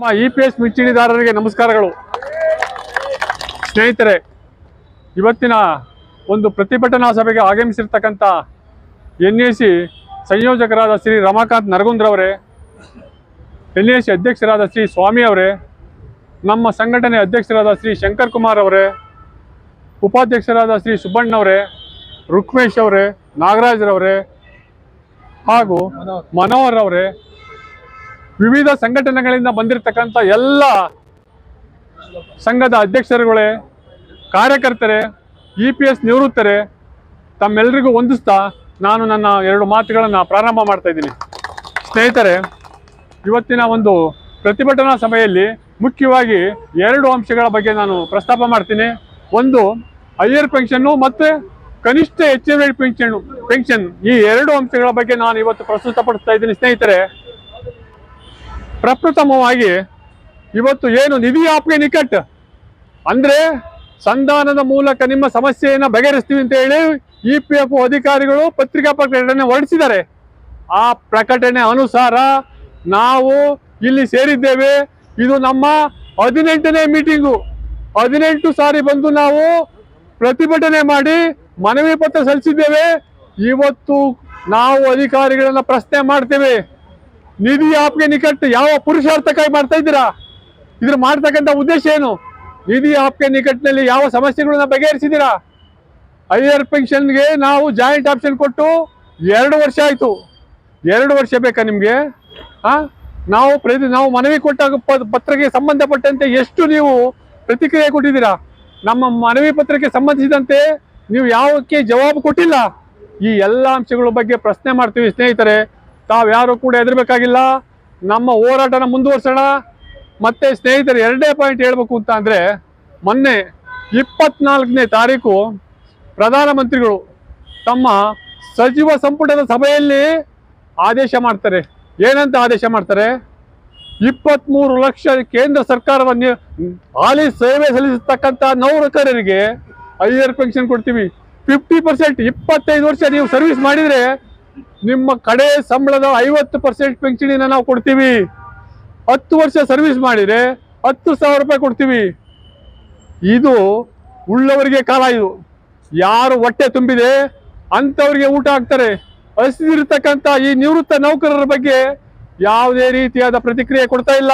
ನಮ್ಮ E P S ಮಿಂಚಿಣಿದಾರರಿಗೆ ನಮಸ್ಕಾರಗಳು. ಸ್ನೇಹಿತರೆ, ಇವತ್ತಿನ ಒಂದು ಪ್ರತಿಭಟನಾ ಸಭೆಗೆ ಆಗಮಿಸಿರ್ತಕ್ಕಂಥ ಎನ್ ಎ ಸಿ ಸಂಯೋಜಕರಾದ ಶ್ರೀ ರಮಾಕಾಂತ್ ನರಗುಂದ್ರವರೇ ಎನ್ ಎ ಸಿ ಅಧ್ಯಕ್ಷರಾದ ಶ್ರೀ ಸ್ವಾಮಿ ಅವರೇ, ನಮ್ಮ ಸಂಘಟನೆ ಅಧ್ಯಕ್ಷರಾದ ಶ್ರೀ ಶಂಕರ್ ಕುಮಾರ್ ಅವರೇ, ಉಪಾಧ್ಯಕ್ಷರಾದ ಶ್ರೀ ಸುಬ್ಬಣ್ಣವರೇ ರುಕ್ಮೇಶ್ ಅವರೇ ನಾಗರಾಜ್ರವರೇ ಹಾಗೂ ಮನೋಹರ್ ಅವರೇ ವಿವಿಧ ಸಂಘಟನೆಗಳಿಂದ ಬಂದಿರತಕ್ಕಂಥ ಎಲ್ಲ ಸಂಘದ ಅಧ್ಯಕ್ಷರುಗಳೇ, ಕಾರ್ಯಕರ್ತರೇ, ಇ ಪಿ ಎಸ್ ನಿವೃತ್ತರೇ ತಮ್ಮೆಲ್ಲರಿಗೂ ಹೊಂದಿಸ್ತಾ ನಾನು ನನ್ನ ಎರಡು ಮಾತುಗಳನ್ನು ಪ್ರಾರಂಭ ಮಾಡ್ತಾ ಇದ್ದೀನಿ. ಸ್ನೇಹಿತರೆ, ಇವತ್ತಿನ ಒಂದು ಪ್ರತಿಭಟನಾ ಸಭೆಯಲ್ಲಿ ಮುಖ್ಯವಾಗಿ ಎರಡು ಅಂಶಗಳ ಬಗ್ಗೆ ನಾನು ಪ್ರಸ್ತಾಪ ಮಾಡ್ತೀನಿ. ಒಂದು ಹೈಯರ್ ಪೆನ್ಷನ್ನು ಮತ್ತು ಕನಿಷ್ಠ ಎಲ್ ಪೆನ್ಷನ್ ಪೆನ್ಷನ್ ಈ ಎರಡು ಅಂಶಗಳ ಬಗ್ಗೆ ನಾನು ಇವತ್ತು ಪ್ರಸ್ತುತಪಡಿಸ್ತಾ ಇದ್ದೀನಿ. ಸ್ನೇಹಿತರೆ ಪ್ರಪ್ರಥಮವಾಗಿ ಇವತ್ತು ಏನು ನಿಧಿ ಆಪ್ಗೆ ನಿಕಟ್? ಅಂದ್ರೆ ಸಂಧಾನದ ಮೂಲಕ ನಿಮ್ಮ ಸಮಸ್ಯೆಯನ್ನು ಬಗೆಹರಿಸ್ತೀವಿ ಅಂತ ಹೇಳಿ ಇ ಪಿ ಎಫ್ ಅಧಿಕಾರಿಗಳು ಪತ್ರಿಕಾ ಪ್ರಕಟಣೆ ಹೊರಡಿಸಿದ್ದಾರೆ. ಆ ಪ್ರಕಟಣೆ ಅನುಸಾರ ನಾವು ಇಲ್ಲಿ ಸೇರಿದ್ದೇವೆ. ಇದು ನಮ್ಮ ಹದಿನೆಂಟನೇ ಮೀಟಿಂಗು. ಹದಿನೆಂಟು ಸಾರಿ ಬಂದು ನಾವು ಪ್ರತಿಭಟನೆ ಮಾಡಿ ಮನವಿ ಪತ್ರ ಸಲ್ಲಿಸಿದ್ದೇವೆ. ಇವತ್ತು ನಾವು ಅಧಿಕಾರಿಗಳನ್ನ ಪ್ರಶ್ನೆ ಮಾಡ್ತೇವೆ. ನಿಧಿ ಆಪ್ಗೆ ನಿಕಟ್ ಯಾವ ಪುರುಷಾರ್ಥಕ್ಕಾಗಿ ಮಾಡ್ತಾ ಇದ್ದೀರಾ? ಇದ್ರ ಮಾಡ್ತಕ್ಕಂಥ ಉದ್ದೇಶ ಏನು? ನಿಧಿ ಆಪ್ಗೆ ನಿಕಟ್ನಲ್ಲಿ ಯಾವ ಸಮಸ್ಯೆಗಳನ್ನ ಬಗೆಹರಿಸಿದ್ದೀರಾ? ಹೈಯರ್ ಪೆನ್ಷನ್ಗೆ ನಾವು ಜಾಯಿಂಟ್ ಆಪ್ಷನ್ ಕೊಟ್ಟು ಎರಡು ವರ್ಷ ಆಯಿತು. ಎರಡು ವರ್ಷ ಬೇಕಾ ನಿಮಗೆ? ಆ? ನಾವು ಪ್ರತಿ, ನಾವು ಮನವಿ ಕೊಟ್ಟಾಗ ಪ- ಪತ್ರಕ್ಕೆ ಸಂಬಂಧಪಟ್ಟಂತೆ ಎಷ್ಟು ನೀವು ಪ್ರತಿಕ್ರಿಯೆ ಕೊಟ್ಟಿದ್ದೀರಾ? ನಮ್ಮ ಮನವಿ ಪತ್ರಕ್ಕೆ ಸಂಬಂಧಿಸಿದಂತೆ ನೀವು ಯಾವಕ್ಕೆ ಜವಾಬು ಕೊಟ್ಟಿಲ್ಲ? ಈ ಎಲ್ಲ ಅಂಶಗಳ ಬಗ್ಗೆ ಪ್ರಶ್ನೆ ಮಾಡ್ತೀವಿ ಸ್ನೇಹಿತರೆ. ತಾವ್ಯಾರು ಕೂಡ ಹೆದರ್ಬೇಕಾಗಿಲ್ಲ. ನಮ್ಮ ಹೋರಾಟನ ಮುಂದುವರ್ಸೋಣ. ಮತ್ತೆ ಸ್ನೇಹಿತರೆ ಎರಡೇ ಪಾಯಿಂಟ್ ಹೇಳ್ಬೇಕು ಅಂತ ಅಂದರೆ, ಮೊನ್ನೆ ಇಪ್ಪತ್ನಾಲ್ಕನೇ ತಾರೀಕು ಪ್ರಧಾನಮಂತ್ರಿಗಳು ತಮ್ಮ ಸಚಿವ ಸಂಪುಟದ ಸಭೆಯಲ್ಲಿ ಆದೇಶ ಮಾಡ್ತಾರೆ. ಏನಂತ ಆದೇಶ ಮಾಡ್ತಾರೆ? ಇಪ್ಪತ್ತ್ಮೂರು ಲಕ್ಷ ಕೇಂದ್ರ ಸರ್ಕಾರವನ್ನು ಹಾಲಿ ಸೇವೆ ಸಲ್ಲಿಸತಕ್ಕಂಥ ನೌಕರರಿಗೆ ಐದು ಪೆನ್ಷನ್ ಕೊಡ್ತೀವಿ. ಫಿಫ್ಟಿ ಪರ್ಸೆಂಟ್ ಇಪ್ಪತ್ತೈದು ವರ್ಷ ನೀವು ಸರ್ವಿಸ್ ಮಾಡಿದ್ರೆ ನಿಮ್ಮ ಕಡೆ ಸಂಬಳದ ಐವತ್ತು ಪರ್ಸೆಂಟ್ ಪೆನ್ಷನಿನ ನಾವು ಕೊಡ್ತೀವಿ. ಹತ್ತು ವರ್ಷ ಸರ್ವಿಸ್ ಮಾಡಿದ್ರೆ ಹತ್ತು ಸಾವಿರ ರೂಪಾಯಿ ಕೊಡ್ತೀವಿ. ಇದು ಉಳ್ಳವರಿಗೆ ಕಾಲ ಇದು. ಯಾರು ಹೊಟ್ಟೆ ತುಂಬಿದೆ ಅಂಥವ್ರಿಗೆ ಊಟ ಹಾಕ್ತಾರೆ. ಹಸಿದಿರ್ತಕ್ಕಂಥ ಈ ನಿವೃತ್ತ ನೌಕರರ ಬಗ್ಗೆ ಯಾವುದೇ ರೀತಿಯಾದ ಪ್ರತಿಕ್ರಿಯೆ ಕೊಡ್ತಾ ಇಲ್ಲ.